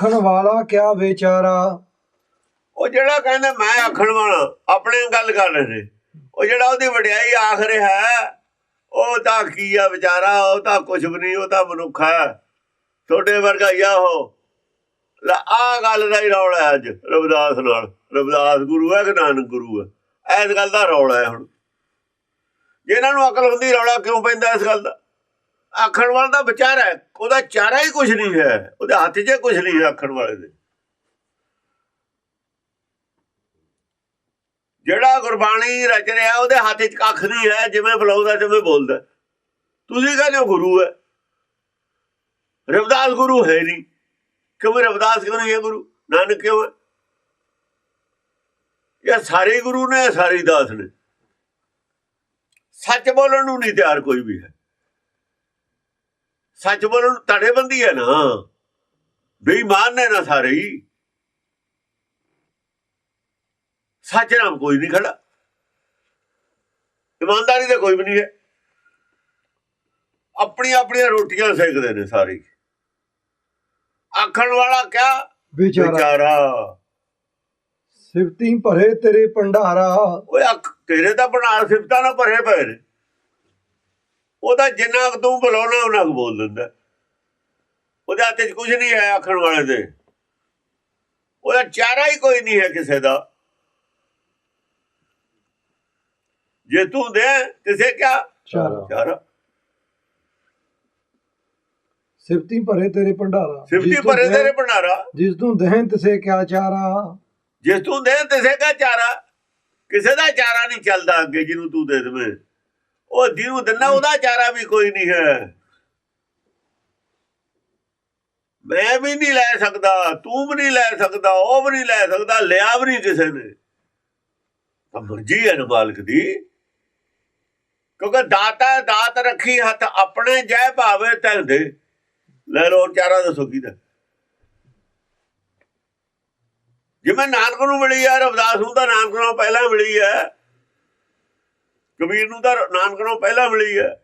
ਆਖਣ ਵਾਲਾ ਕਿਆ ਵਿਚਾਰਾ? ਉਹ ਜਿਹੜਾ ਕਹਿੰਦਾ ਮੈਂ ਆਖਣ ਵਾਲਾ, ਆਪਣੇ ਗੱਲ ਕਰ ਰਹੇ ਉਹ ਜਿਹੜਾ ਉਹਦੀ ਵਡਿਆਈ ਆਖ ਰਿਹਾ ਉਹ ਤਾਂ ਕੀ ਆ ਵਿਚਾਰਾ, ਉਹ ਤਾਂ ਕੁਝ ਵੀ ਨਹੀਂ, ਉਹ ਤਾਂ ਮਨੁੱਖ ਹੈ। ਛੋਟੇ ਵਰਗਾ ਹੀ ਆ ਉਹ। ਲੈ ਆ ਗੱਲ ਦਾ ਹੀ ਰੌਲਾ ਅੱਜ, ਰਵਿਦਾਸ ਨਾਲ। ਰਵਿਦਾਸ ਗੁਰੂ ਹੈ ਕਿ ਨਾਨਕ ਗੁਰੂ ਹੈ? ਇਸ ਗੱਲ ਦਾ ਰੌਲਾ ਹੈ ਹੁਣ। ਜਿਹਨਾਂ ਨੂੰ ਅਕਲ ਹੁੰਦੀ, ਰੌਲਾ ਕਿਉਂ ਪੈਂਦਾ ਇਸ ਗੱਲ ਦਾ? ਆਖਣ ਵਾਲਾ ਦਾ ਵਿਚਾਰਾ ਹੈ। ਉਹਦਾ ਚਾਰਾ ਹੀ ਕੁਝ ਨਹੀਂ ਹੈ। ਉਹਦੇ ਹੱਥ 'ਚ ਕੁਝ ਨਹੀਂ ਹੈ ਆਖਣ ਵਾਲੇ ਦੇ। ਜਿਹੜਾ ਗੁਰਬਾਣੀ ਰਚ ਰਿਹਾ, ਉਹਦੇ ਹੱਥ 'ਚ ਕੱਖ ਨਹੀਂ ਹੈ। ਜਿਵੇਂ ਬੁਲਾਉਂਦਾ, ਜਿਵੇਂ ਬੋਲਦਾ। ਤੁਸੀਂ ਕਹਿੰਦੇ ਹੋ ਗੁਰੂ ਹੈ। ਰਵਿਦਾਸ ਗੁਰੂ ਹੈ ਨਹੀਂ। ਕਿਉਂ ਰਵਿਦਾਸ ਕਿਉਂ ਨਹੀਂ ਹੈ ਗੁਰੂ? ਨਾਨਕ ਕਿਉਂ ਹੈ? ਇਹ ਸਾਰੇ ਗੁਰੂ ਨੇ, ਇਹ ਸਾਰੇ ਦਾਸ ਨੇ। ਸੱਚ ਬੋਲਣ ਨੂੰ ਨਹੀਂ ਤਿਆਰ ਕੋਈ ਵੀ ਹੈ। ਸੱਚ ਬੋਲਣ ਨੂੰ ਤੜੇਬੰਦੀ ਹੈ ਨਾ। ਬੇਈਮਾਨ ਨੇ ਨਾ ਸਾਰੇ ਹੀ। ਸੱਚ ਨਾਮ ਕੋਈ ਨਹੀਂ ਖੜਾ। ਇਮਾਨਦਾਰੀ ਤੇ ਕੋਈ ਵੀ ਨਹੀਂ ਹੈ। ਆਪਣੀ ਆਪਣੀਆਂ ਰੋਟੀਆਂ ਸੇਕਦੇ ਨੇ ਸਾਰੇ। ਆਖਣ ਵਾਲਾ ਕਿਆ? ਵਿਚਾਰਾ। ਸਿਫਤੀ ਭਰੇ ਤੇਰੇ ਭੰਡਾਰਾ। ਓਏ ਅੱਖ ਤੇਰੇ ਤਾਂ ਬਣਾ ਸਿਫਤਾਂ ਨਾਲ ਭਰੇ ਪਏ ਨੇ। ਉਹਦਾ ਜਿੰਨਾ ਕੁ ਤੂੰ ਬੁਲਾਉਣਾ ਉਹਨਾਂ ਕੁ ਬੋਲ ਦਿੰਦਾ। ਉਹਦੇ ਹੱਥ 'ਚ ਕੁਝ ਨਹੀਂ ਹੈ ਆਖਣ ਵਾਲੇ ਦੇ। ਉਹਦਾ ਚਾਰਾ ਹੀ ਕੋਈ ਨਹੀਂ ਹੈ ਕਿਸੇ ਦਾ। ਜੇ ਤੂੰ ਦੇ ਕਿਸੇ ਕਿਆ? ਚਾਰਾ। ਚਾਰਾ। ਸਿਫਤੀ ਭਰੇ ਤੇਰੇ ਭੰਡਾਰਾ। ਸਿਫਤੀ ਜਿਸ ਭਰੇ ਦਹਿ- ਤੇਰੇ ਭੰਡਾਰਾ। ਜਿਸ ਤੂੰ ਦਹਿਨ ਤਿਸੇ ਕਿਆ ਚਾਰਾ? ਜੇ ਤੂੰ ਦੇ ਕਿਸੇ ਦਾ ਚਾਰਾ? ਕਿਸੇ ਦਾ ਚਾਰਾ ਨਹੀਂ ਚੱਲਦਾ ਅੱਗੇ ਜਿਹਨੂੰ ਤੂੰ ਦੇ ਦੇਵੇਂ। ਉਹ ਜਿਹਨੂੰ ਦਿੰਦਾ ਉਹਦਾ ਚਾਰਾ ਵੀ ਕੋਈ ਨਹੀਂ ਹੈ। ਮੈਂ ਵੀ ਨਹੀਂ ਲੈ ਸਕਦਾ ਤੂੰ ਵੀ ਨਹੀਂ ਲੈ ਸਕਦਾ ਉਹ ਵੀ ਨਹੀਂ ਲੈ ਸਕਦਾ ਲਿਆ ਵੀ ਨਹੀਂ ਕਿਸੇ ਨੇ। ਤਾਂ ਮਰਜ਼ੀ ਹੈ ਮਾਲਕ ਦੀ। ਕਿਉਂਕਿ ਦਾਤਾ ਦਾਤ ਰੱਖੀ ਹੱਥ ਆਪਣੇ ਜੈ ਭਾਵੇ ਤੈਨੂੰ ਦੇ। ਲੈ ਲੋ ਚਾਰਾ ਦੱਸੋ ਕਿਹਦਾ ਜਿਵੇਂ ਨਾਨਕ ਨੂੰ ਮਿਲੀ ਹੈ ਰਵਿਦਾਸ ਨੂੰ ਤਾਂ ਨਾਨਕ ਨੂੰ ਪਹਿਲਾਂ ਮਿਲੀ ਹੈ। ਕਬੀਰ ਨੂੰ ਤਾਂ ਨਾਨਕ ਨੂੰ ਪਹਿਲਾਂ ਮਿਲੀ ਹੈ।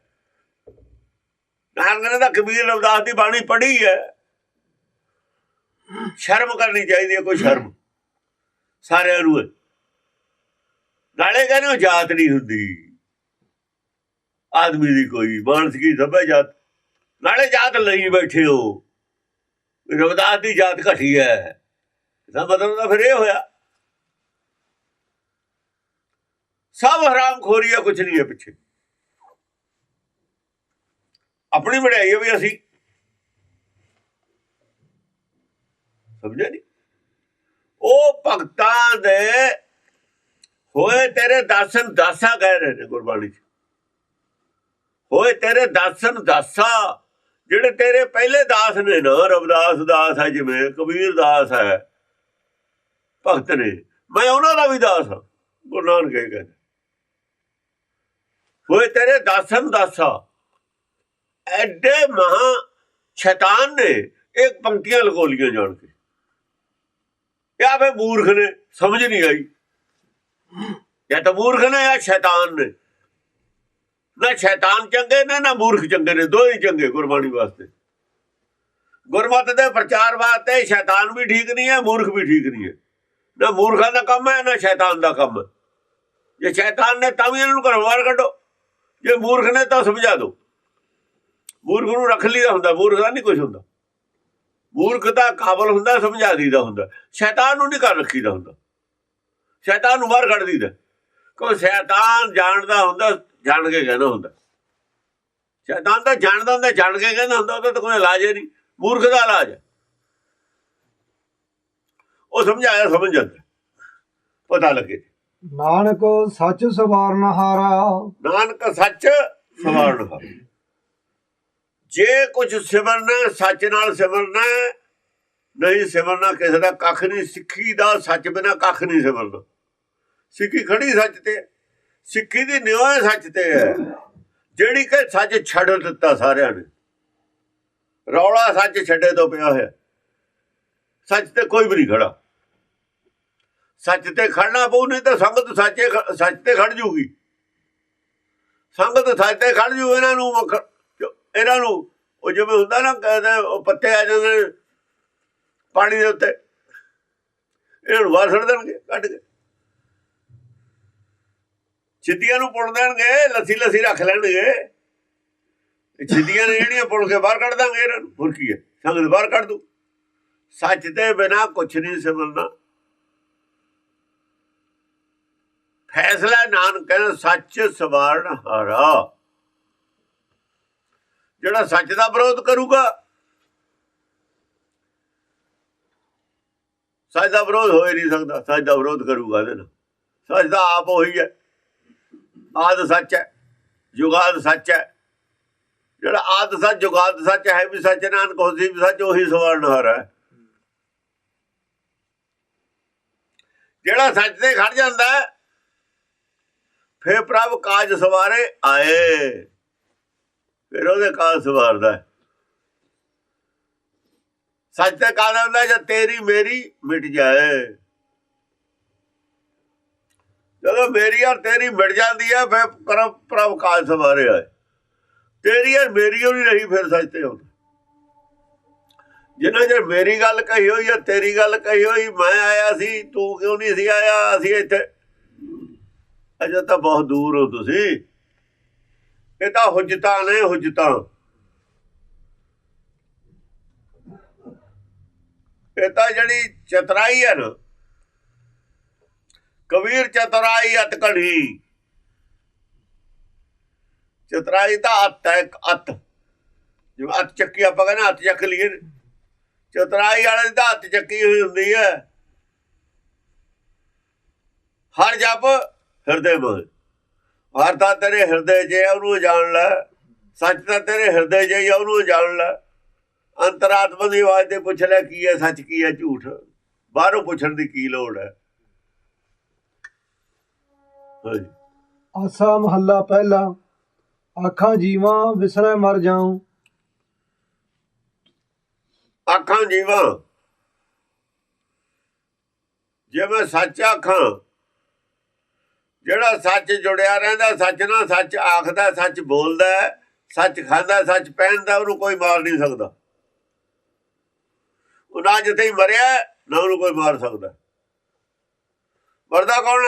ਨਾਨਕ ਨੇ ਤਾਂ ਕਬੀਰ ਰਵਦਾਸ ਦੀ ਬਾਣੀ ਪੜ੍ਹੀ ਹੈ। ਸ਼ਰਮ ਕਰਨੀ ਚਾਹੀਦੀ ਹੈ, ਕੋਈ ਸ਼ਰਮ। ਸਾਰਿਆਂ ਨੂੰ ਨਾਲੇ ਕਹਿੰਦੇ ਉਹ ਜਾਤ ਨਹੀਂ ਹੁੰਦੀ। ਆਦਮੀ ਦੀ ਕੋਈ ਮਾਨਸਿਕੀ ਸਭੇ ਜਾਤ। ਨਾਲੇ ਜਾਤ ਲਈ ਬੈਠੇ ਹੋ। ਰਵਦਾਸ ਦੀ ਜਾਤ ਘਟੀ ਹੈ। ਇਹਦਾ ਮਤਲਬ ਤਾਂ ਫਿਰ ਇਹ ਹੋਇਆ। ਸਭ ਹਰਾਮ ਖੋਰੀ ਹੈ ਕੁਛ ਨਹੀਂ ਹੈ ਪਿੱਛੇ। ਆਪਣੀ ਵਡਿਆਈ ਹੈ ਵੀ ਅਸੀਂ। ਸਮਝਿਆ ਨਹੀਂ ਉਹ ਭਗਤਾਂ ਦੇ ਹੋਏ ਤੇਰੇ ਦਾਸਨ ਦਾਸਾ ਕਹਿ ਰਹੇ ਨੇ ਗੁਰਬਾਣੀ ਚ। ਹੋਏ ਤੇਰੇ ਦਾਸਨ ਦਾਸਾ, ਜਿਹੜੇ ਤੇਰੇ ਪਹਿਲੇ ਦਾਸ ਨੇ ਨਾ, ਰਵਿਦਾਸ ਦਾਸ ਹੈ ਜਿਵੇਂ, ਕਬੀਰ ਦਾਸ ਹੈ, ਭਗਤ ਨੇ। ਮੈਂ ਉਹਨਾਂ ਦਾ ਵੀ ਦਾਸ ਹਾਂ। ਗੁਰੂ ਨਾਨਕ ਇਹ ਕਹਿੰਦੇ। ਹੋਏ ਤੇਰੇ ਦਾਸਨ ਦਾਸਾ। ਐਡੇ ਮਹਾ ਸ਼ੈਤਾਨ ਨੇ ਇੱਕ ਪੰਕਤੀਆਂ ਲਗੋਲੀਆਂ ਜਾਣ ਕੇ। ਇਹ ਆਵੇ ਮੂਰਖ ਨੇ, ਸਮਝ ਨਹੀਂ ਆਈ। ਜਾਂ ਤਾਂ ਮੂਰਖ ਨੇ ਜਾਂ ਸ਼ੈਤਾਨ ਨੇ। ਨਾ ਸ਼ੈਤਾਨ ਚੰਗੇ ਨੇ, ਨਾ ਮੂਰਖ ਚੰਗੇ ਨੇ ਦੋਹੇ ਚੰਗੇ ਗੁਰਬਾਣੀ ਵਾਸਤੇ। ਗੁਰਮਤ ਦੇ ਪ੍ਰਚਾਰ ਵਾਸਤੇ ਸ਼ੈਤਾਨ ਵੀ ਠੀਕ ਨਹੀਂ ਹੈ, ਮੂਰਖ ਵੀ ਠੀਕ ਨਹੀਂ ਹੈ। ਨਾ ਮੂਰਖਾਂ ਦਾ ਕੰਮ ਹੈ, ਨਾ ਸ਼ੈਤਾਨ ਦਾ ਕੰਮ ਹੈ। ਜੇ ਸ਼ੈਤਾਨ ਨੇ ਤਾਂ ਵੀ ਇਹਨਾਂ ਨੂੰ ਘਰੋਂ ਬਾਹਰ ਕੱਢੋ। ਜੇ ਮੂਰਖ ਨੇ ਤਾਂ ਸਮਝਾ ਦਿਓ ਮੂਰਖ ਨੂੰ ਰੱਖ ਲਈਦਾ ਹੁੰਦਾ, ਮੂਰਖ ਦਾ ਨਹੀਂ ਕੁਝ ਹੁੰਦਾ। ਮੂਰਖ ਦਾ ਕਾਬਲ ਹੁੰਦਾ, ਸਮਝਾ ਦੀਦਾ ਹੁੰਦਾ। ਸ਼ੈਤਾਨ ਨੂੰ ਨਹੀਂ ਕਰ ਰੱਖੀਦਾ ਹੁੰਦਾ। ਸ਼ੈਤਾਨ ਨੂੰ ਬਾਹਰ ਕੱਢ ਦੀਦਾ ਕੋਈ ਸ਼ੈਤਾਨ ਜਾਣਦਾ ਹੁੰਦਾ, ਜਾਣ ਕੇ ਕਹਿੰਦਾ ਹੁੰਦਾ। ਸ਼ੈਤਾਨ ਤਾਂ ਜਾਣਦਾ ਹੁੰਦਾ, ਜਾਣ ਕੇ ਕਹਿੰਦਾ ਹੁੰਦਾ, ਉਹਦਾ ਤਾਂ ਕੋਈ ਇਲਾਜ ਹੀ ਨਹੀਂ। ਮੂਰਖ ਦਾ ਇਲਾਜ ਹੈ। ਉਹ ਸਮਝਾਇਆ, ਸਮਝ ਜਾਂਦਾ। ਪਤਾ ਲੱਗੇ। ਨਾਨਕ ਸੱਚ ਸਵਾਰਨ ਹਾਰਾ। ਨਾਨਕ ਸੱਚ ਸਵਾਰਨ ਹਾਰ। ਜੇ ਕੁਝ ਸਿਮਰਨਾ, ਸੱਚ ਨਾਲ ਸਿਮਰਨਾ, ਨਹੀਂ ਸਿਮਰਨਾ ਕਿਸੇ ਦਾ ਕੱਖ ਨਹੀਂ, ਸਿੱਖੀ ਦਾ ਸੱਚ ਬਿਨਾ ਕੱਖ ਨਹੀਂ ਸਿਮਰਨਾ। ਸਿੱਖੀ ਖੜੀ ਸੱਚ ਤੇ, ਸਿੱਖੀ ਦੀ ਨਿਉਏ ਸੱਚ ਤੇ। ਹੈ ਜਿਹੜੀ ਕਿ ਸੱਚ ਛੱਡ ਦਿੱਤਾ ਸਾਰਿਆਂ ਨੇ। ਰੌਲਾ ਸੱਚ ਛੱਡੇ ਤੋਂ ਪਿਆ ਹੋਇਆ। ਸੱਚ ਤੇ ਕੋਈ ਵੀ ਨਹੀਂ ਖੜਾ। ਸੱਚ ਤੇ ਖੜਨਾ ਪਊ, ਨਹੀਂ ਤਾਂ ਸੰਗਤ ਸੱਚੇ ਸੱਚ ਤੇ ਖੜ ਜੂਗੀ। ਸੰਗਤ ਸੱਚ ਤੇ ਖੜ ਜੂ, ਇਹਨਾਂ ਨੂੰ ਇਹਨਾਂ ਨੂੰ, ਉਹ ਜਿਵੇਂ ਹੁੰਦਾ ਨਾ, ਕਹਿੰਦੇ ਉਹ ਪੱਤੇ ਆ ਜਾਂਦੇ ਪਾਣੀ ਦੇ ਉੱਤੇ। ਇਹਨਾਂ ਨੂੰ ਬਾਹਰ ਦੇਣਗੇ, ਕੱਢ ਕੇ। ਛਿੱਦੀਆਂ ਨੂੰ ਪੁਣ ਦੇਣਗੇ, ਲੱਸੀ ਲੱਸੀ ਰੱਖ ਲੈਣਗੇ। ਛਿੱਦੀਆਂ ਨੇ ਜਿਹੜੀਆਂ ਪੁੱਟ ਕੇ ਬਾਹਰ ਕੱਢ ਦਾਂਗੇ ਇਹਨਾਂ ਨੂੰ। ਹੋਰ ਕੀ ਹੈ? ਸੰਗਤ ਬਾਹਰ ਕੱਢ ਦੂ। ਸੱਚ ਤੇ ਬਿਨਾ ਕੁਛ ਨਹੀਂ ਸਮਝਣਾ ਫੈਸਲਾ ਨਾਨਕ ਕਹਿੰਦਾ ਸੱਚ ਸਵਾਰਨ ਹਾਰਾ। ਜਿਹੜਾ ਸੱਚ ਦਾ ਵਿਰੋਧ ਕਰੂਗਾ ਸੱਚ ਦਾ ਵਿਰੋਧ ਹੋ ਹੀ ਨਹੀਂ ਸਕਦਾ ਸੱਚ ਦਾ ਵਿਰੋਧ ਕਰੂਗਾ ਇਹਦੇ ਨਾਲ। ਸੱਚ ਦਾ ਆਪ ਉਹੀ ਹੈ। ਆਦ ਸੱਚ ਹੈ ਜੁਗਾਦ ਸੱਚ ਹੈ। ਜਿਹੜਾ ਆਦ ਸੱਚ ਜੁਗਾਦ ਸੱਚ ਹੈ ਵੀ ਸੱਚ ਨਾਨਕ ਹੋਸੀ ਵੀ ਸੱਚ ਉਹੀ ਸਵਾਰਨ ਹਾਰਾ ਹੈ। ਜਿਹੜਾ ਸੱਚ ਤੇ ਖੜ ਜਾਂਦਾ ਹੈ, ਫਿਰ ਪ੍ਰਭ ਕਾਜ ਸਵਾਰੇ ਆਏ। ਫਿਰ ਉਹਦੇ ਕਾਜ ਸਵਾਰਦਾ ਸੱਚ ਤੇ ਕਾਜ ਹੁੰਦਾ ਜਦ ਤੇਰੀ ਮੇਰੀ ਮਿਟ ਜਾਏ। ਜਦੋਂ ਮੇਰੀ ਔਰ ਤੇਰੀ ਮਿਟ ਜਾਂਦੀ ਹੈ, ਫਿਰ ਪ੍ਰਭ ਪ੍ਰਭ ਕਾਜ ਸਵਾਰੇ ਆਏ। ਤੇਰੀ ਔਰ ਮੇਰੀ ਉਹ ਨਹੀਂ ਰਹੀ, ਫਿਰ ਸੱਚ ਤੇ ਹੁੰਦਾ ਜਿੰਨਾ ਚਿਰ ਮੇਰੀ ਗੱਲ ਕਹੀ ਹੋਈ ਹੈ ਤੇਰੀ ਗੱਲ ਕਹੀ ਹੋਈ, ਮੈਂ ਆਇਆ ਸੀ, ਤੂੰ ਕਿਉਂ ਨਹੀਂ ਸੀ ਆਇਆ? ਅਸੀਂ ਇੱਥੇ ਅਜੇ ਤਾਂ ਬਹੁਤ ਦੂਰ ਹੋ ਤੁਸੀਂ। ਇਹ ਤਾਂ ਹੁਜਤਾਂ ਨੇ, ਹੁਜਤਾਂ। ਇਹ ਤਾਂ ਜਿਹੜੀ ਚਤਰਾਈ ਹੈ ਨਾ, ਕਬੀਰ ਚਤਰਾਈ ਅਤ ਕਢੀ ਚਤਰਾਈ ਤਾਂ ਅੱਤ ਹੈ, ਇੱਕ ਅੱਤ। ਜਿਵੇਂ ਅੱਤ ਚੱਕੀ ਆਪਾਂ ਕਹਿੰਦੇ ਹੱਥ ਚੱਕ ਲਈਏ। ਚਤਰਾਈ ਵਾਲੇ ਦੀ ਤਾਂ ਹੱਥ ਚੱਕੀ ਹੋਈ ਹੁੰਦੀ ਹੈ। ਹਰ ਜਪ ਹਿਰਦੇ ਮਨ ਹਰ ਤਾਂ ਤੇਰੇ ਹਿਰਦੇ 'ਚ ਹੈ ਉਹਨੂੰ ਜਾਣ ਲੈ। ਸੱਚ ਤਾਂ ਤੇਰੇ ਹਿਰਦੇ 'ਚ ਹੀ ਉਹਨੂੰ ਜਾਣ ਲੈ। ਅੰਤਰਾਤਮਾ ਦੀ ਆਵਾਜ਼ ਤੇ ਪੁੱਛ ਲੈ ਕੀ ਹੈ ਸੱਚ ਕੀ ਹੈ ਝੂਠ। ਬਾਹਰੋਂ ਪੁੱਛਣ ਦੀ ਕੀ ਲੋੜ ਹੈ? ਆਸਾ ਮਹੱਲਾ ਪਹਿਲਾ। ਆਖਾਂ ਜੀਵਾਂ ਵਿਸਰੈ ਮਰ ਜਾਉ। ਅੱਖਾਂ ਜੀਵਾਂ। ਜੇ ਮੈਂ ਸੱਚ ਆਖਾਂ ਜਿਹੜਾ ਸੱਚ ਜੁੜਿਆ ਰਹਿੰਦਾ ਸੱਚ ਨਾਲ ਸੱਚ ਆਖਦਾ ਸੱਚ ਬੋਲਦਾ ਸੱਚ ਖਾਂਦਾ ਸੱਚ ਪਹਿਨਦਾ ਉਹਨੂੰ ਕੋਈ ਮਾਰ ਨਹੀਂ ਸਕਦਾ। ਉਹ ਨਾ ਜਿੱਥੇ ਹੀ ਮਰਿਆ ਨਾ ਉਹਨੂੰ ਕੋਈ ਮਾਰ ਸਕਦਾ। ਮਰਦਾ ਕੌਣ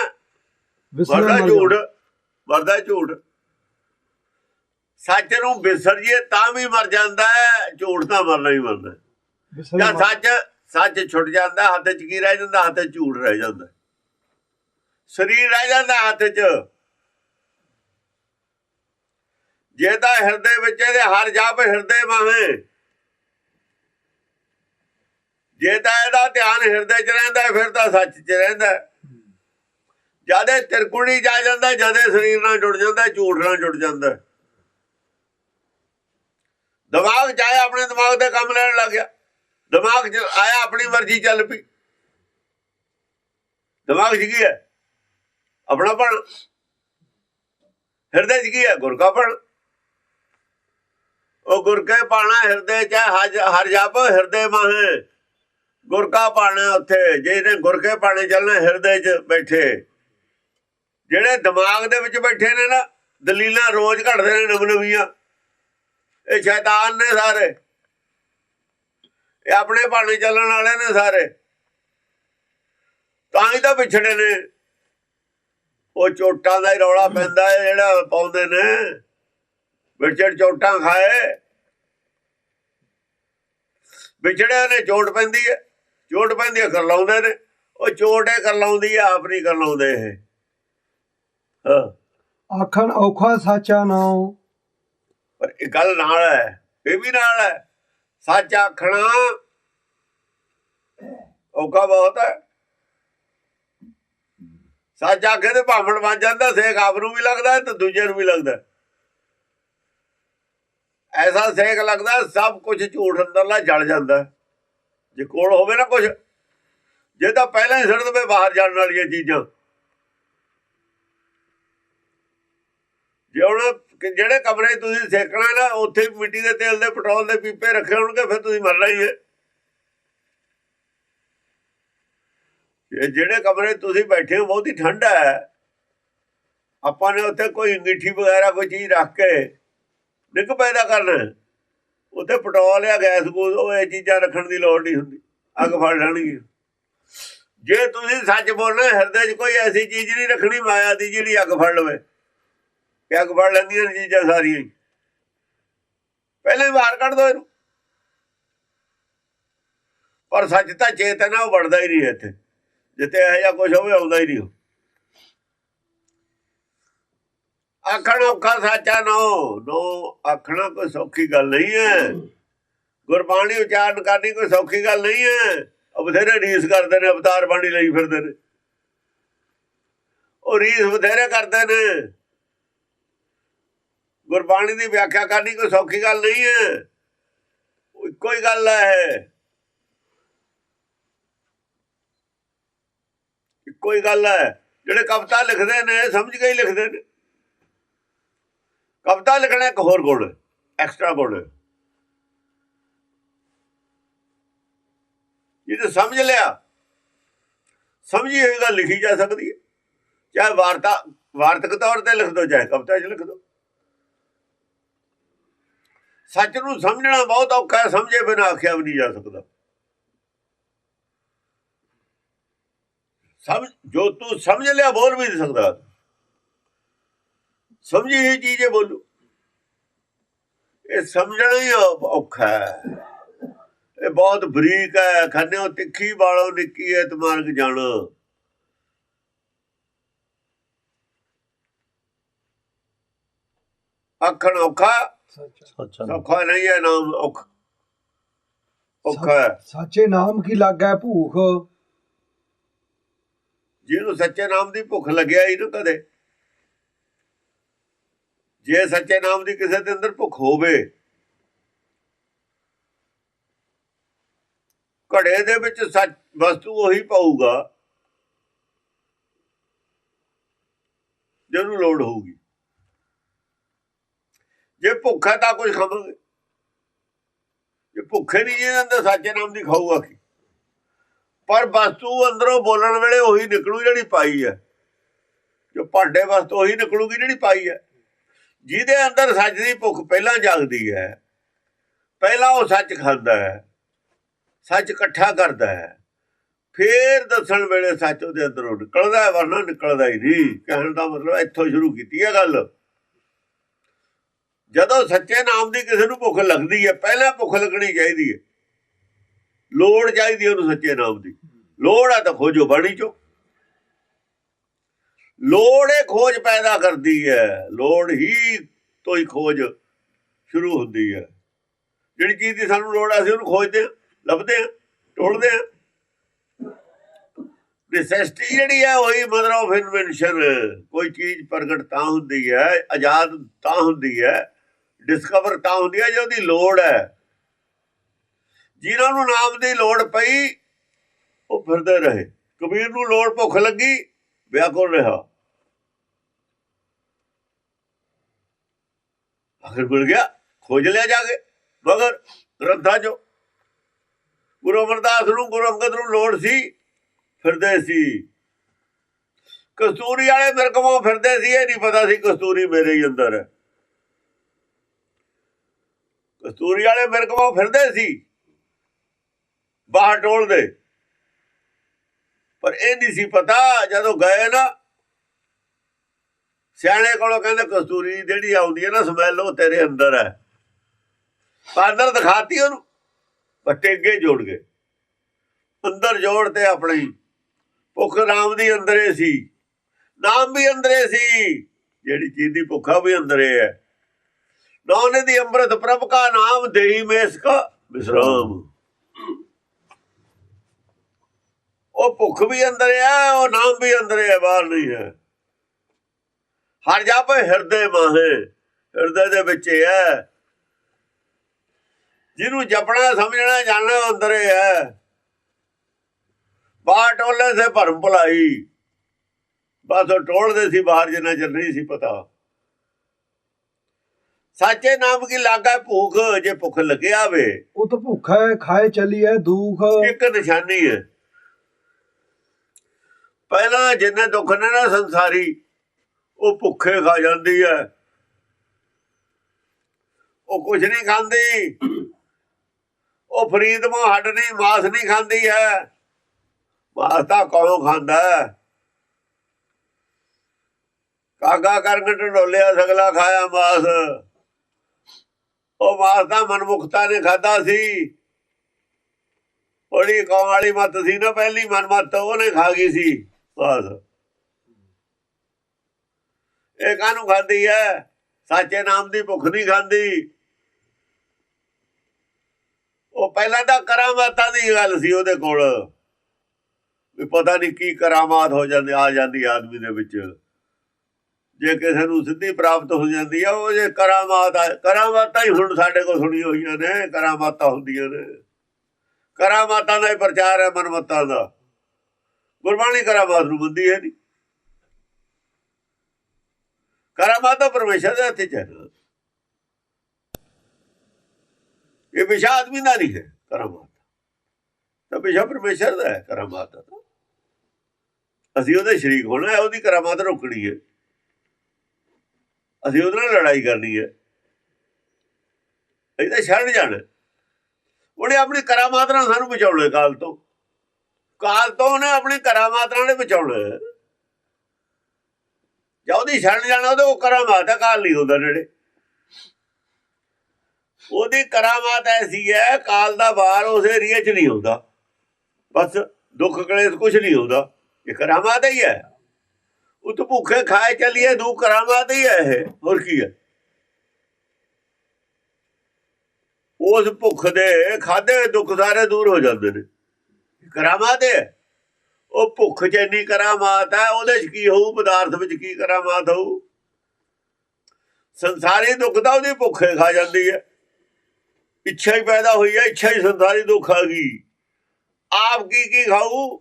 ਮਰ ਝੂਠ। ਮਰਦਾ ਝੂਠ। ਸੱਚ ਨੂੰ ਵਿਸਰ ਜੀਏ ਤਾਂ ਵੀ ਮਰ ਜਾਂਦਾ ਹੈ ਝੂਠ ਤਾਂ ਮਰਨਾ ਹੀ ਮਰਦਾ ਜਾਂ ਸੱਚ ਸੱਚ ਛੁੱਟ ਜਾਂਦਾ ਹੱਥ 'ਚ ਕੀ ਰਹਿ ਜਾਂਦਾ? ਹੱਥ ਝੂਠ ਰਹਿ ਜਾਂਦਾ। ਸਰੀਰ ਰਹਿ ਜਾਂਦਾ ਹੱਥ 'ਚ। ਜੇ ਤਾਂ ਹਿਰਦੇ ਵਿੱਚ ਇਹਦੇ ਹਰ ਜਾਪ ਹਿਰਦੇ ਮਾਹੇ ਜੇ ਤਾਂ ਇਹਦਾ ਧਿਆਨ ਹਿਰਦੇ 'ਚ ਰਹਿੰਦਾ, ਫਿਰ ਤਾਂ ਸੱਚ 'ਚ ਰਹਿੰਦਾ। ਜਦੇ ਤਿਰਕੁਣੀ ਜਾ ਜਾਂਦਾ, ਜਦੇ ਸਰੀਰ ਨਾਲ ਜੁੜ ਜਾਂਦਾ ਝੂਠ ਨਾਲ ਜੁੜ ਜਾਂਦਾ। ਦਿਮਾਗ ਚਾਹੇ ਆਪਣੇ ਦਿਮਾਗ ਦੇ ਕੰਮ ਲੈਣ ਲੱਗ ਗਿਆ। ਦਿਮਾਗ 'ਚ ਆਇਆ, ਆਪਣੀ ਮਰਜ਼ੀ ਚੱਲ ਪਈ। ਦਿਮਾਗ 'ਚ ਕੀ ਹੈ? ਆਪਣਾ ਹਿਰਦੇ 'ਚ ਕੀ ਹੈ? ਗੁਰ ਕਾ ਪਣ ਉਹ ਗੁਰ ਕੇ ਪਾਣਾ ਹਿਰਦੇ 'ਚ ਹੈ, ਹਰ ਜਪ ਹਿਰਦੇ ਮਾਹੇ। ਗੁਰ ਕਾ ਪਾਣਾ ਉੱਥੇ ਜਿਹਨੇ ਗੁਰ ਕੇ ਪਾਣੇ ਚੱਲਣਾ ਹਿਰਦੇ 'ਚ ਬੈਠੇ। ਜਿਹੜੇ ਦਿਮਾਗ ਦੇ ਵਿੱਚ ਬੈਠੇ ਨੇ ਨਾ ਦਲੀਲਾਂ ਰੋਜ਼ ਘੜਦੇ ਨੇ ਨਵ ਨਵੀਆਂ ਇਹ ਸ਼ੈਤਾਨ ਨੇ ਸਾਰੇ। ਇਹ ਆਪਣੇ ਬਾਣੇ ਚੱਲਣ ਵਾਲੇ ਨੇ ਸਾਰੇ। ਤਾਂ ਹੀ ਤਾਂ ਵਿਛੜੇ ਨੇ। ਉਹ ਚੋਟਾਂ ਦਾ ਹੀ ਰੌਲਾ ਪੈਂਦਾ ਹੈ ਜਿਹੜਾ ਪਾਉਂਦੇ ਨੇ। ਵਿਛੜ ਚੋਟਾਂ ਖਾਏ। ਵਿਛੜਿਆ ਨੇ ਚੋਟ ਪੈਂਦੀ ਹੈ। ਚੋਟ ਪੈਂਦੀ ਹੈ ਕਰ ਲਾਉਂਦੇ ਨੇ। ਉਹ ਚੋਟ ਕਰ ਲਾਉਂਦੀ ਹੈ ਆਪ ਨਹੀਂ ਕਰ ਲਾਉਂਦੇ ਇਹ। ਹਾਂ। ਆਖਣ ਔਖਾ ਸਾਚਾ ਨਾਉ ਪਰ ਇਹ ਗੱਲ ਨਾਲ ਹੈ ਇਹ ਵੀ ਨਾਲ ਹੈ। ਸੱਚ ਆਖਣਾ ਔਖਾ ਬਹੁਤ ਹੈ। ਸੱਚ ਆਖੇ ਤੇ ਭਾਵਣ ਬਣ ਜਾਂਦਾ ਸੇਖ ਆਪ ਨੂੰ ਵੀ ਲੱਗਦਾ ਤੇ ਦੂਜੇ ਨੂੰ ਵੀ ਲੱਗਦਾ। ਐਸਾ ਸੇਕ ਲੱਗਦਾ ਹੈ, ਸਭ ਕੁਝ ਝੂਠ ਅੰਦਰਲਾ ਜਲ ਜਾਂਦਾ। ਜੇ ਕੋਲ ਹੋਵੇ ਨਾ ਕੁਝ ਜੇ ਤਾਂ ਪਹਿਲਾਂ ਹੀ ਸੜ ਦਵੇ ਬਾਹਰ ਜਾਣ ਵਾਲੀਆਂ ਚੀਜ਼ਾਂ। ਜੇ ਹੁਣ ਜਿਹੜੇ ਕਮਰੇ ਤੁਸੀਂ ਸੇਕਣਾ ਨਾ ਉੱਥੇ ਮਿੱਟੀ ਦੇ ਤੇਲ ਦੇ ਪੈਟਰੋਲ ਦੇ ਪੀਪੇ ਰੱਖੇ ਹੋਣਗੇ ਫਿਰ ਤੁਸੀਂ ਮਰਨਾ ਹੀ ਹੈ। ਜਿਹੜੇ ਕਮਰੇ ਤੁਸੀਂ ਬੈਠੇ ਹੋ, ਬਹੁਤੀ ਠੰਡ ਹੈ। ਆਪਾਂ ਨੇ ਉੱਥੇ ਕੋਈ ਅੰਗੀਠੀ ਵਗੈਰਾ, ਕੋਈ ਚੀਜ਼ ਰੱਖ ਕੇ ਨਿੱਘ ਪੈਦਾ ਕਰਨਾ ਉੱਥੇ ਪੈਟਰੋਲ ਜਾਂ ਗੈਸ ਗੂਸ, ਉਹ ਇਹ ਚੀਜ਼ਾਂ ਰੱਖਣ ਦੀ ਲੋੜ ਨਹੀਂ ਹੁੰਦੀ। ਅੱਗ ਫੜ ਲੈਣਗੇ। ਜੇ ਤੁਸੀਂ ਸੱਚ ਬੋਲਣਾ ਹਿਰਦੇ 'ਚ ਕੋਈ ਐਸੀ ਚੀਜ਼ ਨਹੀਂ ਰੱਖਣੀ, ਮਾਇਆ ਦੀ ਜਿਹੜੀ ਅੱਗ ਫੜ ਲਵੇ। ਕਿ ਅੱਗ ਫੜ ਲੈਂਦੀਆਂ ਨੇ ਚੀਜ਼ਾਂ ਸਾਰੀਆਂ ਹੀ। ਪਹਿਲਾਂ ਬਾਹਰ ਕੱਢ ਦੋ ਇਹਨੂੰ। ਪਰ ਸੱਚ ਤਾਂ ਚੇਤਨ ਹੈ ਉਹ ਵੜਦਾ ਹੀ ਨਹੀਂ ਇੱਥੇ। ਜਿੱਥੇ ਇਹੋ ਜਿਹਾ ਕੁਝ ਹੋਵੇ, ਆਉਂਦਾ ਹੀ ਨਹੀਂ ਆਖਣ ਔਖਾ ਸਾਚਾ ਨੋ ਨੋ ਆਖਣਾ ਕੋਈ ਸੌਖੀ ਗੱਲ ਨਹੀਂ ਹੈ। ਗੁਰਬਾਣੀ ਉਚਾਰਨ ਕਰਨੀ ਕੋਈ ਸੌਖੀ ਗੱਲ ਨਹੀਂ ਹੈ। ਉਹ ਬਥੇਰੇ ਰੀਸ ਕਰਦੇ ਨੇ, ਅਵਤਾਰ ਬਾਣੀ ਲਈ ਫਿਰਦੇ ਨੇ। ਉਹ ਰੀਸ ਬਥੇਰੇ ਕਰਦੇ ਨੇ। ਗੁਰਬਾਣੀ ਦੀ ਵਿਆਖਿਆ ਕਰਨੀ ਕੋਈ ਸੌਖੀ ਗੱਲ ਨਹੀਂ ਹੈ। ਉਹ ਇੱਕੋ ਹੀ ਗੱਲ ਹੈ। ਕੋਈ ਗੱਲ ਹੈ। ਜਿਹੜੇ ਕਵਿਤਾ ਲਿਖਦੇ ਨੇ ਸਮਝ ਕੇ ਹੀ ਲਿਖਦੇ ਨੇ। ਕਵਿਤਾ ਲਿਖਣਾ ਇੱਕ ਹੋਰ ਗੁਣ ਐਕਸਟਰਾ ਗੁਣ। ਹੈ ਜਿਹਨੇ ਸਮਝ ਲਿਆ, ਸਮਝੀ ਹੋਈ ਗੱਲ ਲਿਖੀ ਜਾ ਸਕਦੀ ਹੈ। ਚਾਹੇ ਵਾਰਤਾ, ਵਾਰਤਕ ਤੌਰ ਤੇ ਲਿਖ ਦੋ, ਚਾਹੇ ਕਵਿਤਾ 'ਚ ਲਿਖ ਦੋ। ਸੱਚ ਨੂੰ ਸਮਝਣਾ ਬਹੁਤ ਔਖਾ ਹੈ, ਸਮਝੇ ਬਿਨਾਂ ਆਖਿਆ ਵੀ ਨਹੀਂ ਜਾ ਸਕਦਾ। ਸਮਝ ਜੋ ਤੂੰ ਸਮਝ ਲਿਆ ਬੋਲ ਵੀ ਨਹੀਂ ਸਕਦਾ। ਸਮਝੀ ਹੋਈ ਚੀਜ਼ ਹੈ ਬੋਲੂ। ਇਹ ਸਮਝਣਾ ਹੀ ਔਖਾ ਹੈ। ਇਹ ਬਹੁਤ ਬਰੀਕ ਹੈ। ਖੰਨਿਓ ਤਿੱਖੀ ਵਾਲੋਂ ਨਿੱਕੀ ਹੈ ਤਮਾਰਕ ਜਾਣ। ਅੱਖਣ ਔਖਾ? ਸੱਚ। ਸੱਚਾ ਸੌਖਾ ਨਹੀਂ ਹੈ ਨਾਮ ਔਖ ਔਖਾ ਹੈ। ਸਾਚੇ ਨਾਮ ਕੀ ਲਾਗੈ ਭੂਖ? ਜਿਹਨੂੰ ਸੱਚੇ ਨਾਮ ਦੀ ਭੁੱਖ ਲੱਗਿਆ ਹੀ ਨਾ ਕਦੇ। ਜੇ ਸੱਚੇ ਨਾਮ ਦੀ ਕਿਸੇ ਦੇ ਅੰਦਰ ਭੁੱਖ ਹੋਵੇ, ਘੜੇ ਦੇ ਵਿੱਚ ਸੱਚ ਵਸਤੂ ਉਹੀ ਪਾਊਗਾ, ਜਿਹਨੂੰ ਲੋੜ ਹੋਊਗੀ। ਜੇ ਭੁੱਖਾ ਤਾਂ ਕੁਝ ਖਾਵਾਂਗੇ। ਜੇ ਭੁੱਖੇ ਨਹੀਂ ਜਿਹਦੇ ਅੰਦਰ ਸੱਚੇ ਨਾਮ ਦੀ ਖਾਊਗਾ ਕੀ? ਪਰ ਵਸਤੂ ਅੰਦਰੋਂ ਬੋਲਣ ਵੇਲੇ ਉਹੀ ਨਿਕਲੂ ਜਿਹੜੀ ਪਾਈ ਹੈ। ਜੋ ਭਾਂਡੇ ਵਸਤੂ, ਉਹੀ ਨਿਕਲੂਗੀ ਜਿਹੜੀ ਪਾਈ ਹੈ। ਜਿਹਦੇ ਅੰਦਰ ਸੱਚ ਦੀ ਭੁੱਖ ਪਹਿਲਾਂ ਜਾਗਦੀ ਹੈ, ਪਹਿਲਾਂ ਉਹ ਸੱਚ ਖਾਂਦਾ ਹੈ, ਸੱਚ ਇਕੱਠਾ ਕਰਦਾ ਹੈ। ਫੇਰ ਦੱਸਣ ਵੇਲੇ ਸੱਚ ਉਹਦੇ ਅੰਦਰੋਂ ਨਿਕਲਦਾ ਹੈ, ਵਰਨਾ ਨਿਕਲਦਾ ਹੀ ਨਹੀਂ। ਕਹਿਣ ਦਾ ਮਤਲਬ ਇੱਥੋਂ ਸ਼ੁਰੂ ਕੀਤੀ ਹੈ ਗੱਲ। ਜਦੋਂ ਸੱਚੇ ਨਾਮ ਦੀ ਕਿਸੇ ਨੂੰ ਭੁੱਖ ਲੱਗਦੀ ਹੈ, ਪਹਿਲਾਂ ਭੁੱਖ ਲੱਗਣੀ ਚਾਹੀਦੀ ਹੈ। ਲੋੜ ਚਾਹੀਦੀ ਉਹਨੂੰ ਸੱਚੇ ਨਾਮ ਦੀ। ਲੋੜ ਆ ਤਾਂ ਖੋਜੋ ਬਾਣੀ ਚੋ। ਲੋੜ ਇਹ ਖੋਜ ਪੈਦਾ ਕਰਦੀ ਹੈ। ਲੋੜ ਹੀ ਤੋਂ ਹੀ ਖੋਜ ਸ਼ੁਰੂ ਹੁੰਦੀ ਹੈ। ਜਿਹੜੀ ਚੀਜ਼ ਦੀ ਸਾਨੂੰ ਲੋੜ ਆ, ਅਸੀਂ ਉਹਨੂੰ ਖੋਜਦੇ ਹਾਂ, ਲੱਭਦੇ ਹਾਂ, ਟੋਲਦੇ ਹਾਂ। ਨੈਸੈਸਿਟੀ ਜਿਹੜੀ ਹੈ ਉਹੀ ਮਦਰ ਆਫ ਇਨਵੈਂਸ਼ਨ, ਕੋਈ ਚੀਜ਼ ਪ੍ਰਗਟ ਤਾਂ ਹੁੰਦੀ ਹੈ, ਆਜ਼ਾਦ ਤਾਂ ਹੁੰਦੀ ਹੈ, ਡਿਸਕਵਰ ਤਾਂ ਹੁੰਦੀ ਹੈ, ਜੇ ਉਹਦੀ ਲੋੜ ਹੈ। ਜਿਨ੍ਹਾਂ ਨੂੰ ਨਾਮ ਦੀ ਲੋੜ ਪਈ, ਉਹ ਫਿਰਦੇ ਰਹੇ। ਕਬੀਰ ਨੂੰ ਲੋੜ ਭੁੱਖ ਲੱਗੀ ਵਿਆਕੁਲ ਰਿਹਾ? ਆਖਰ ਮਿਲ ਗਿਆ, ਖੋਜ ਲਿਆ ਜਾ ਕੇ, ਮਗਰ ਗ੍ਰੰਥਾਂ ਚੋਂ। ਗੁਰੂ ਅਮਰਦਾਸ ਨੂੰ, ਗੁਰੂ ਅੰਗਦ ਨੂੰ ਲੋੜ ਸੀ, ਫਿਰਦੇ ਸੀ। ਕਸਤੂਰੀ ਵਾਲੇ ਮਿਰਕਮੋਂ ਫਿਰਦੇ ਸੀ, ਇਹ ਨਹੀਂ ਪਤਾ ਸੀ ਕਸਤੂਰੀ ਮੇਰੇ ਹੀ ਅੰਦਰ ਹੈ। ਕਸਤੂਰੀ ਵਾਲੇ ਮਿਰਕਮੋਂ ਫਿਰਦੇ ਸੀ। ਬਾਹਰ ਟੋਲ ਦੇ। ਪਰ ਇਹ ਨਹੀਂ ਸੀ ਪਤਾ, ਜਦੋਂ ਗਏ ਨਾ, ਸਿਆਣੇ ਕੋਲੋਂ ਕਹਿੰਦੇ ਕਸਤੂਰੀ ਜਿਹੜੀ ਆਉਂਦੀ ਹੈ ਨਾ, ਸਮੈਲ ਉਹ ਤੇਰੇ ਅੰਦਰ ਹੈ। ਅੰਦਰ ਦਿਖਾਤੀ ਉਹਨੂੰ ਪੱਟੇ ਅੱਗੇ ਜੋੜ ਗਏ। ਅੰਦਰ ਜੋੜ ਤੇ ਆਪਣੀ ਭੁੱਖ ਨਾਮ ਦੀ ਅੰਦਰੇ ਸੀ। ਨਾਮ ਵੀ ਅੰਦਰੇ ਸੀ, ਜਿਹੜੀ ਚੀਜ਼ ਦੀ ਭੁੱਖਾ ਵੀ ਅੰਦਰੇ ਹੈ। ਨਾਨੇ ਦੀ ਅੰਮ੍ਰਿਤ ਪ੍ਰਭ ਕਾ ਨਾਮ ਦੇਹੀ ਮੇਸ ਕਾ ਵਿਸਰਾਮ ਉਹ ਭੁੱਖ ਵੀ ਅੰਦਰ ਹੈ ਉਹ ਨਾਮ ਵੀ ਅੰਦਰ ਹੈ ਬਾਹਰ ਨਹੀਂ ਹੈ ਹਰ ਜਾਪੇ ਹਿਰਦੇ ਮਾਹੇ ਹਿਰਦੇ ਦੇ ਵਿੱਚ ਹੀ ਹੈ ਜਿਹਨੂੰ ਜਪਣਾ ਸਮਝਣਾ ਜਾਣਨਾ ਉਹ ਅੰਦਰ ਹੀ ਹੈ ਬਾਹਰ ਟੋਲੇ ਸੇ ਭਰਮ ਭੁਲਾਈ। ਬਸ ਉਹ ਟੋਲਦੇ ਸੀ ਬਾਹਰ ਜਿੰਨਾ ਚਿਰ ਨਹੀਂ ਸੀ ਪਤਾ। ਸਾਚੇ ਨਾਮ ਕੀ ਲਾਗਾ ਭੁੱਖ ਜੇ ਭੁੱਖ ਲੱਗਿਆ ਵੇ। ਉਹ ਤਾਂ ਭੁੱਖਾ ਹੈ ਖਾਏ ਚੱਲੀਏ ਦੁੱਖ। ਇੱਕ ਨਿਸ਼ਾਨੀ ਹੈ। ਪਹਿਲਾਂ ਜਿੰਨੇ ਦੁੱਖ ਨੇ ਨਾ ਸੰਸਾਰੀ, ਉਹ ਭੁੱਖੇ ਖਾ ਜਾਂਦੀ ਹੈ ਉਹ ਕੁਝ ਨਹੀਂ ਖਾਂਦੀ। ਉਹ ਫਰੀਦ ਮੋ ਹੱਡ ਨਹੀਂ, ਮਾਸ ਨਹੀਂ ਖਾਂਦੀ ਹੈ ਮਾਸ ਤਾਂ ਕੌਣ ਖਾਂਦਾ ਹੈ? ਕਾਗਾ ਕਰਨ ਢੋਲਿਆ ਸਗਲਾ ਖਾਇਆ ਮਾਸ। ਉਹ ਮਾਸ ਤਾਂ ਮਨਮੁਖਤਾ ਨੇ ਖਾਦਾ ਸੀ। ਉਹਦੀ ਕੌਮ ਵਾਲੀ ਮਤ ਸੀ ਨਾ, ਪਹਿਲੀ ਮਨਮੱਤ ਉਹਨੇ ਖਾ ਗਈ ਸੀ। ਬਸ। ਇਹ ਕਾਹਨੂੰ ਖਾਂਦੀ ਹੈ ਸਾਚੇ ਨਾਮ ਦੀ ਭੁੱਖ ਨਹੀਂ ਖਾਂਦੀ। ਉਹ ਪਹਿਲਾਂ ਤਾਂ ਕਰਾਮਾਤਾਂ ਦੀ ਗੱਲ ਸੀ ਉਹਦੇ ਕੋਲ। ਵੀ ਪਤਾ ਨਹੀਂ ਕੀ ਕਰਾਮਾਤ ਹੋ ਜਾਂਦੀ, ਆ ਜਾਂਦੀ ਆਦਮੀ ਦੇ ਵਿੱਚ। ਜੇ ਕਿਸੇ ਨੂੰ ਸਿੱਧੀ ਪ੍ਰਾਪਤ ਹੋ ਜਾਂਦੀ ਆ, ਉਹ ਜੇ ਕਰਾਮਾਤ ਆ ਕਰਾਮਾਤਾਂ ਹੀ ਹੁਣ ਸਾਡੇ ਕੋਲ ਸੁਣੀ ਹੋਈਆਂ ਨੇ, ਕਰਾਮਾਤਾਂ ਹੁੰਦੀਆਂ ਨੇ। ਕਰਾਮਾਤਾਂ ਦਾ ਹੀ ਪ੍ਰਚਾਰ ਹੈ ਮਨਮਤਾਂ ਦਾ। ਗੁਰਬਾਣੀ ਕਰਾਮਾਤ ਨੂੰ ਬੰਦੀ ਹੈ ਨਹੀਂ। ਕਰਾਮਾਤ ਤਾਂ ਪਰਮੇਸ਼ਰ ਦੇ ਹੱਥ 'ਚ ਹੈ। ਇਹ ਵਿਸ਼ਾ ਆਦਮੀ ਦਾ ਨਹੀਂ ਹੈ ਕਰਾਮਾਤ। ਤਾਂ ਵਿਸ਼ਾ ਪਰਮੇਸ਼ਰ ਦਾ ਹੈ ਕਰਾਮਾਤ ਤਾਂ। ਅਸੀਂ ਉਹਦੇ ਸ਼ਰੀਕ ਹੋਣਾ ਹੈ, ਉਹਦੀ ਕਰਾਮਾਤ ਰੋਕਣੀ ਹੈ। ਅਸੀਂ ਉਹਦੇ ਨਾਲ ਲੜਾਈ ਕਰਨੀ ਹੈ। ਅਸੀਂ ਤਾਂ ਛੱਡ ਜਾਣਾ। ਉਹਨੇ ਆਪਣੀ ਕਰਾਮਾਤ ਨਾਲ ਸਾਨੂੰ ਬਚਾਉਣਾ ਕਾਲ ਤੋਂ। ਕਾਲ ਤੋਂ ਉਹਨੇ ਆਪਣੇ ਕਰਾਮਾਤ ਨਾਲ ਬਚਾਉਣਾ ਜਾਂ ਉਹਦੀ ਛੱਡ ਜਾਣਾ ਉਹਦੇ ਉਹ ਕਰਾਮਾਤ ਹੈ ਕਾਲ ਨਹੀਂ ਹੁੰਦਾ ਨੇੜੇ। ਉਹਦੀ ਕਰਾਮਾਤ ਐਸੀ ਹੈ, ਕਾਲ ਦਾ ਵਾਰ ਉਸ ਏਰੀਏ 'ਚ ਨਹੀਂ ਹੁੰਦਾ। ਬਸ ਦੁੱਖ ਕਲੇਸ਼ ਕੁਝ ਨਹੀਂ ਹੁੰਦਾ। ਇਹ ਕਰਾਮਾਤ ਹੀ ਹੈ। ਉਹ ਤਾਂ ਭੁੱਖੇ ਖਾਏ ਚੱਲੀਏ ਦੂ ਕਰਾਮਾਤ ਹੀ ਹੈ ਇਹ। ਹੋਰ ਕੀ ਹੈ? ਉਸ ਭੁੱਖ ਦੇ ਖਾਦੇ ਦੁੱਖ ਸਾਰੇ ਦੂਰ ਹੋ ਜਾਂਦੇ ਨੇ। ਕਰਾਮਾਤ ਹੈ ਉਹ ਭੁੱਖ ਚ ਇੰਨੀ ਕਰਾਮਾਤ ਹੈ, ਉਹਦੇ ਚ ਕੀ ਹੋਊ? ਪਦਾਰਥ ਵਿੱਚ ਕੀ ਕਰਾਮਾਤ ਹੋਊ? ਸੰਸਾਰੀ ਦੁੱਖ ਤਾਂ ਉਹਦੀ ਭੁੱਖੇ ਖਾ ਜਾਂਦੀ ਹੈ। ਇੱਛਾ ਹੀ ਪੈਦਾ ਹੋਈ ਹੈ, ਇੱਛਾ ਹੀ ਸੰਸਾਰੀ ਦੁੱਖ ਆ ਗਈ। ਆਪ ਕੀ ਕੀ ਖਾਊ?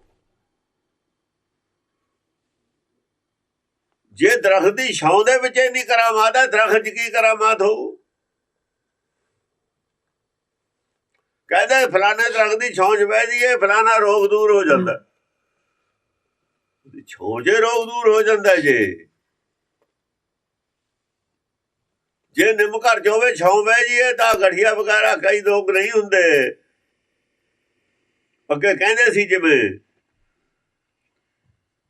ਜੇ ਦਰਖਤ ਦੀ ਛਾਂ ਦੇ ਵਿੱਚ ਇੰਨੀ ਕਰਾਮਾਤ ਹੈ, ਦਰਖਤ 'ਚ ਕੀ ਕਰਾਮਾਤ ਹੋਊ? ਕਹਿੰਦੇ ਫਲਾਣੇ ਦਰਖਤ ਦੀ ਛਾਂ 'ਚ ਬਹਿ ਜਾਈਏ ਫਲਾਣਾ ਰੋਗ ਦੂਰ ਹੋ ਜਾਂਦਾ। ਛਾਂ 'ਚ ਰੋਗ ਦੂਰ ਹੋ ਜਾਂਦਾ ਜੇ। ਜੇ ਨਿੰਮ ਘਰ 'ਚ ਹੋਵੇ ਛਾਂ ਬਹਿ ਜਾਈਏ ਤਾਂ ਗਠੀਆ ਵਗੈਰਾ ਕਈ ਲੋਕ ਨਹੀਂ ਹੁੰਦੇ। ਅੱਗੇ ਕਹਿੰਦੇ ਸੀ ਜਿਵੇਂ।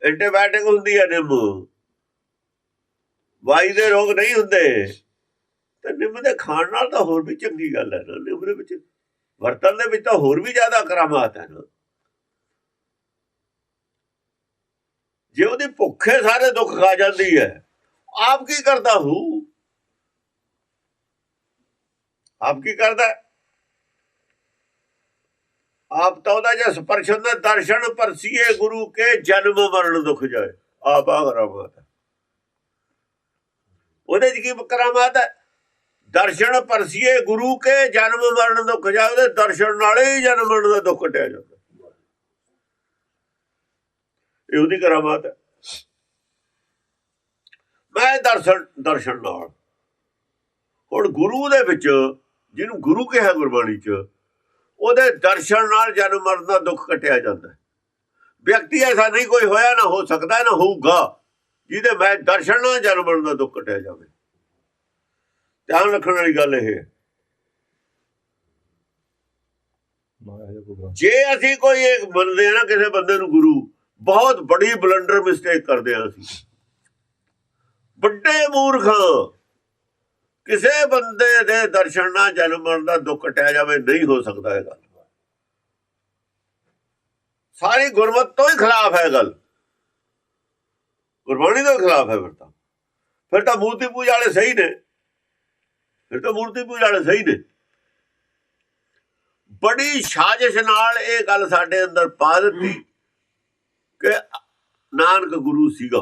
ਐਂਟੀਬਾਇਓਟਿਕ ਹੁੰਦੀ ਹੈ ਨਿੰਮ। ਵਾਈ ਦੇ ਰੋਗ ਨਹੀਂ ਹੁੰਦੇ। ਤੇ ਨਿੰਮ ਦੇ ਖਾਣ ਨਾਲ ਤਾਂ ਹੋਰ ਵੀ ਚੰਗੀ ਗੱਲ ਹੈ ਨਾ ਨਿੰਮ ਦੇ ਵਿੱਚ ਵਰਤਨ ਦੇ ਵਿੱਚ ਤਾਂ ਹੋਰ ਵੀ ਜ਼ਿਆਦਾ ਕਰਾਮਾਤ ਹੈ ਨਾ। ਜੇ ਉਹਦੀ ਭੁੱਖੇ ਸਾਰੇ ਦੁੱਖ ਖਾ ਜਾਂਦੀ ਹੈ, ਆਪ ਕੀ ਕਰਦਾ ਹੂ? ਆਪ ਕੀ ਕਰਦਾ ਆਪ ਤਾਂ ਉਹਦਾ ਜੇ ਸਪਰਸ਼ ਹੁੰਦਾ ਦਰਸ਼ਨ ਪਰਸੀਏ ਗੁਰੂ ਕੇ ਜਨਮ ਮਰਨ ਦੁੱਖ ਜਾਏ, ਆਪ ਆ ਕਰਾਮਾਤ ਉਹਦੇ ਚ ਕੀ ਕਰਾਮਾਤ ਹੈ? ਦਰਸ਼ਨ ਪਰਸੀਏ ਗੁਰੂ ਕੇ ਜਨਮ ਮਰਨ ਦੁੱਖ ਜਾਏ ਦਰਸ਼ਨ ਨਾਲ ਹੀ ਜਨਮ ਮਰਨ ਦਾ ਦੁੱਖ ਟਿਆ ਜਾਂਦਾ। ਇਹ ਉਹਦੀ ਕਰਾਮਾਤ ਹੈ। ਮੈਂ ਦਰਸ਼ਨ ਦਰਸ਼ਨ ਨਾਲ। ਹੁਣ ਗੁਰੂ ਦੇ ਵਿੱਚ, ਜਿਹਨੂੰ ਗੁਰੂ ਕਿਹਾ ਗੁਰਬਾਣੀ ਚ, ਉਹਦੇ ਦਰਸ਼ਨ ਨਾਲ ਜਨਮ ਮਰਨ ਦਾ ਦੁੱਖ ਕਟਿਆ ਜਾਂਦਾ। ਵਿਅਕਤੀ ਐਸਾ ਨਹੀਂ ਕੋਈ ਹੋਇਆ, ਨਾ ਹੋ ਸਕਦਾ, ਨਾ ਹੋਊਗਾ, ਜਿਹਦੇ ਮੈਂ ਦਰਸ਼ਨ ਨਾਲ ਜਨਮ ਮਰਨ ਦਾ ਦੁੱਖ ਕਟਿਆ ਜਾਵੇ। ਧਿਆਨ ਰੱਖਣ ਵਾਲੀ ਗੱਲ ਇਹ ਹੈ। ਜੇ ਅਸੀਂ ਕੋਈ ਇੱਕ ਮੰਨਦੇ ਆ ਨਾ, ਕਿਸੇ ਬੰਦੇ ਨੂੰ ਗੁਰੂ, ਬਹੁਤ ਬੜੀ ਬਲੰਡਰ ਮਿਸਟੇਕ ਕਰਦੇ ਆ ਅਸੀਂ। ਵੱਡੇ ਮੂਰਖ। ਕਿਸੇ ਬੰਦੇ ਦੇ ਦਰਸ਼ਨ ਨਾਲ ਜਨਮ ਮਰਨ ਦਾ ਦੁੱਖ ਕਟਿਆ ਜਾਵੇ, ਨਹੀਂ ਹੋ ਸਕਦਾ ਇਹ ਗੱਲ। ਸਾਰੀ ਗੁਰਮਤ ਤੋਂ ਹੀ ਖਿਲਾਫ ਹੈ ਇਹ ਗੱਲ। ਗੁਰਬਾਣੀ ਦੇ ਖਿਲਾਫ ਹੈ ਫਿਰ ਤਾਂ। ਫਿਰ ਤਾਂ ਮੂਰਤੀ ਪੂਜਾ ਵਾਲੇ ਸਹੀ ਨੇ। ਫਿਰ ਤਾਂ ਮੂਰਤੀ ਪੂਜਾ ਵਾਲੇ ਸਹੀ ਨੇ। ਬੜੀ ਸਾਜ਼ਿਸ਼ ਨਾਲ ਇਹ ਗੱਲ ਸਾਡੇ ਅੰਦਰ ਪਾ ਦਿੱਤੀ ਕਿ ਨਾਨਕ ਗੁਰੂ ਸੀਗਾ।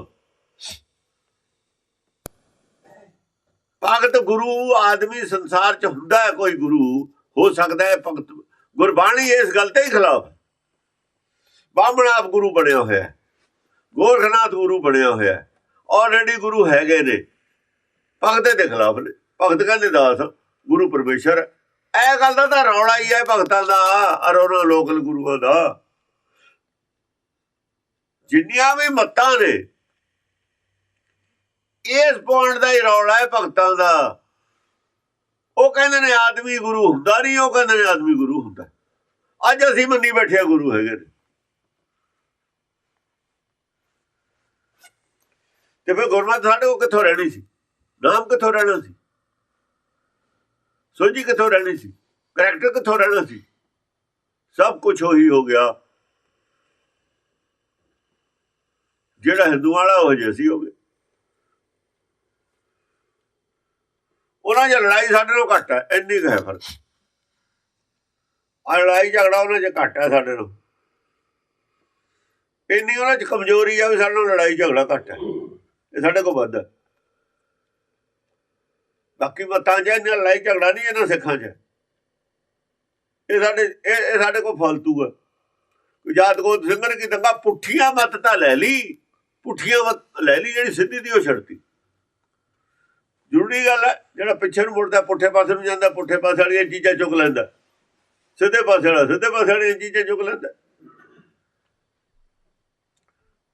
ਭਗਤ ਗੁਰੂ ਆਦਮੀ ਸੰਸਾਰ 'ਚ ਹੁੰਦਾ ਹੈ, ਕੋਈ ਗੁਰੂ, ਹੋ ਸਕਦਾ ਹੈ ਭਗਤ ਗੁਰਬਾਣੀ ਇਸ ਗੱਲ ਤੇ ਹੀ ਖਿਲਾਫ ਹੈ। ਬਾਹਮਣ ਆਪ ਗੁਰੂ ਬਣਿਆ ਹੋਇਆ ਹੈ, ਗੋਰਖਨਾਥ ਗੁਰੂ ਬਣਿਆ ਹੋਇਆ ਹੈ ਆਲਰੇਡੀ ਗੁਰੂ ਹੈਗੇ ਨੇ, ਭਗਤ ਦੇ ਖਿਲਾਫ ਨੇ। ਭਗਤ ਕਹਿੰਦੇ ਦਾਸ, ਗੁਰੂ ਪਰਮੇਸ਼ਰ। ਇਹ ਗੱਲ ਦਾ ਤਾਂ ਰੌਲਾ ਹੀ ਹੈ ਭਗਤਾਂ ਦਾ ਔਰ ਉਹਨਾਂ ਲੋਕਲ ਗੁਰੂਆਂ ਦਾ। ਜਿੰਨੀਆਂ ਵੀ ਮੱਤਾਂ ਨੇ, ਇਸ ਪੁਆਇੰਟ ਦਾ ਹੀ ਰੌਲਾ ਹੈ ਭਗਤਾਂ ਦਾ। ਉਹ ਕਹਿੰਦੇ ਨੇ ਆਦਮੀ ਗੁਰੂ ਹੁੰਦਾ ਨਹੀਂ, ਉਹ ਕਹਿੰਦੇ ਨੇ ਆਦਮੀ ਗੁਰੂ ਹੁੰਦਾ। ਅੱਜ ਅਸੀਂ ਮੰਨੀ ਬੈਠੇ ਗੁਰੂ ਹੈਗੇ ਨੇ। ਤੇ ਫਿਰ ਗੁਰਮਤ ਸਾਡੇ ਕੋਲ ਕਿੱਥੋਂ ਰਹਿਣੀ ਸੀ? ਨਾਮ ਕਿੱਥੋਂ ਰਹਿਣਾ ਸੀ? ਸੋਝੀ ਕਿੱਥੋਂ ਰਹਿਣੀ ਸੀ? ਕਰੈਕਟਰ ਕਿੱਥੋਂ ਰਹਿਣਾ ਸੀ? ਸਭ ਕੁਝ ਉਹੀ ਹੋ ਗਿਆ। ਜਿਹੜਾ ਹਿੰਦੂ ਵਾਲਾ ਹੋ ਜੇ ਸੀ ਹੋ ਗਏ ਉਹਨਾਂ 'ਚ ਲੜਾਈ ਸਾਡੇ ਨਾਲੋਂ ਘੱਟ ਹੈ, ਇੰਨੀ ਕੁ ਹੈ ਫ਼ਰਕ। ਆ ਲੜਾਈ ਝਗੜਾ ਉਹਨਾਂ 'ਚ ਘੱਟ ਹੈ ਸਾਡੇ ਨਾਲੋਂ। ਇੰਨੀ ਉਹਨਾਂ 'ਚ ਕਮਜ਼ੋਰੀ ਆ ਵੀ ਸਾਡੇ ਨਾਲੋਂ ਲੜਾਈ ਝਗੜਾ ਘੱਟ ਹੈ। ਇਹ ਸਾਡੇ ਕੋਲ ਵੱਧ ਹੈ। ਬਾਕੀ ਮਤਾਂ 'ਚ ਇਹਨਾਂ ਲੜਾਈ ਝਗੜਾ ਨਹੀਂ ਇਹਨਾਂ ਸਿੱਖਾਂ 'ਚ। ਇਹ ਸਾਡੇ, ਇਹ ਇਹ ਸਾਡੇ ਕੋਲ ਫਾਲਤੂ ਹੈ ਕੋਈ ਜਾਤ ਕੋ ਸਿੰਘਰ ਕੀ ਦੰਗਾ, ਪੁੱਠੀਆਂ ਮਤ ਤਾਂ ਲੈ ਲਈ। ਪੁੱਠੀਆਂ ਮਤ ਲੈ ਲਈ ਜਿਹੜੀ ਸਿੱਧੀ ਦੀ ਉਹ ਛੱਡਤੀ। ਜ਼ਰੂਰੀ ਗੱਲ ਹੈ, ਜਿਹੜਾ ਪਿੱਛੇ ਨੂੰ ਮੁੜਦਾ, ਪੁੱਠੇ ਪਾਸੇ ਨੂੰ ਜਾਂਦਾ, ਪੁੱਠੇ ਪਾਸੇ ਵਾਲੀਆਂ ਚੀਜ਼ਾਂ ਚੁੱਕ ਲੈਂਦਾ। ਸਿੱਧੇ ਪਾਸੇ ਵਾਲਾ, ਸਿੱਧੇ ਪਾਸੇ ਵਾਲੀਆਂ ਚੀਜ਼ਾਂ ਚੁੱਕ ਲੈਂਦਾ।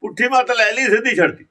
ਪੁੱਠੀ ਮਤ ਲੈ ਲਈ, ਸਿੱਧੀ ਛੱਡਤੀ।